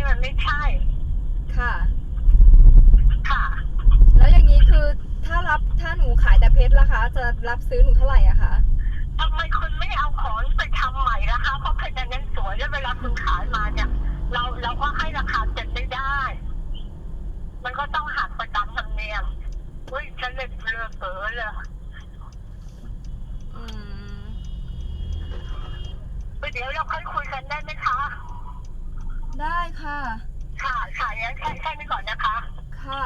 ี่มันไม่ใช่ ค่ะ ค่ะ แล้วอย่างนี้คือถ้ารับถ้าหนูขายแต่เพชรล่ะคะ จะรับซื้อหนูเท่าไหร่อะคะ ทำไมคุณไม่เอาของไปทำใหม่นะคะ เพราะเพชรนั้นสวยแล้วเวลาคุณขายมาเนี่ย เราเราก็ให้ราคาเต็มไม่ได้ มันก็ต้องหักประจำทำเนียมเฮ้ยฉันเลยเบลอเผลอเลย อืม เดี๋ยวเราค่อยคุยกันได้ ได้ค่ะ ค่ะ ค่ะงั้นแค่แค่นี้ก่อนนะคะ ค่ะ